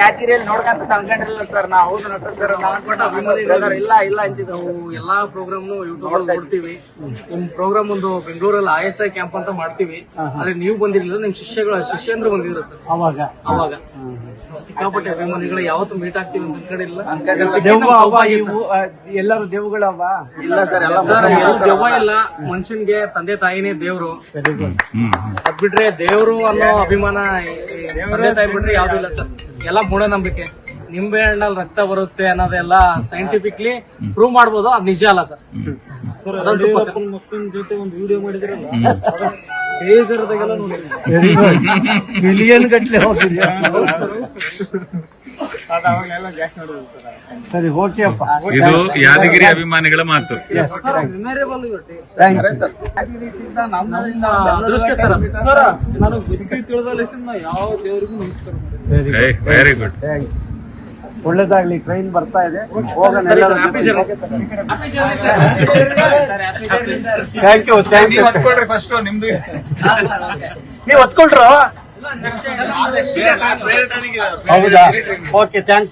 ಯಾದಗಿರಿಯಲ್ಲಿ ನೋಡ್ಕಂತ ಅನ್ಕೊಂಡಿರಲಿಲ್ಲ ಸರ್ ನಾವು ಹೌದು ನಟ ಸರ್ ನಾವು ಇಲ್ಲ ಇಲ್ಲ ಅಂತಿದ್ರು ನಾವು ಎಲ್ಲಾ ಪ್ರೋಗ್ರಾಮ್ನು ಯೂಟ್ಯೂಬ್ ನೋಡ್ತೀವಿ. ನಿಮ್ ಪ್ರೋಗ್ರಾಮ್ ಒಂದು ಬೆಂಗಳೂರಲ್ಲಿ ಐ ಎಸ್ ಐ ಕ್ಯಾಂಪ್ ಅಂತ ಮಾಡ್ತೀವಿ. ಆದ್ರೆ ನೀವು ಬಂದಿರ್ಲಿಲ್ಲ ನಿಮ್ ಶಿಷ್ಯಗಳು ಶಿಷ್ಯಂದ್ರು ಬಂದಿದ್ರು ಸರ್. ಅವಾಗ? ಅವಾಗ. ಸಿಕ್ಕಾಪಟ್ಟೆ ಅಭಿಮಾನಿಗಳು ಯಾವತ್ತು ಮೀಟ್ ಆಗ್ತೀವಿ ಅಂತ ಅನ್ಕೊಂಡಿಲ್ಲ ಅವ ಎಲ್ಲರೂ ದೆವ್ಗಳವ ಇಲ್ಲ ಸರ್ ಎಲ್ಲ ದೆವ್ವ ಇಲ್ಲ? ಮನುಷ್ಯನ್ಗೆ ತಂದೆ ತಾಯಿನೇ ದೇವ್ರು. ಅದ್ ಬಿಟ್ರೆ ದೇವ್ರು ಅನ್ನೋ ಅಭಿಮಾನ ತಂದೆ ತಾಯಿ ಬಿಟ್ರೆ ಯಾವ್ದು ಇಲ್ಲ ಸರ್. ಎಲ್ಲ ಮೂಢನಂಬಿಕೆ. ನಿಂಬೆ ಹಣ್ಣಲ್ಲಿ ರಕ್ತ ಬರುತ್ತೆ ಅನ್ನೋದೆಲ್ಲ ಸೈಂಟಿಫಿಕ್ಲಿ ಪ್ರೂವ್ ಮಾಡ್ಬೋದು ಅದು ನಿಜ ಅಲ್ಲ ಸರ್. ಮಕ್ಕಳ ಜೊತೆ ಒಂದು ವಿಡಿಯೋ ಮಾಡಿದ್ರಲ್ಲ ಬೇಜಾರದಾಗೆಲ್ಲ ನೋಡಿ ವೆರಿ ಗುಡ್ ಮಿಲಿಯನ್ ಗಟ್ಲೆ ಹೋಗಿದ್ಯಾ ಸರ್. ಸರಿ ಓಕೆ ಅಪ್ಪ. ಇದು ಯಾದಗಿರಿ ಅಭಿಮಾನಿಗಳ ಮಾತು. ಮೆಮೊರೇಬಲ್ ಇವತ್ತು ಥ್ಯಾಂಕ್ ಯು ಸರ್. ಯಾದಗಿರಿಯಿಂದ ನಮ್ಮದಿಂದ ಅದೃಷ್ಟ ಸರ್. ಸರ್ ನಾನು ಬುದ್ಧಿ ತಿಳಿದ ಯಾವ ದೇವರಿಗೂ ನಮಸ್ಕಾರ ಮಾಡಿ ವೆರಿ ಗುಡ್ ಥ್ಯಾಂಕ್ ಯು ಒಳ್ಳೇದಾಗ್ಲಿ ಟ್ರೈನ್ ಬರ್ತಾ ಇದೆ. ಹೋಗೋಣ thank you thank you first ನಿಮ್ದು ನೀವು ಹೊತ್ಕೊಳ್ರು. ಹೌದಾ ಓಕೆ ಥ್ಯಾಂಕ್ಸ್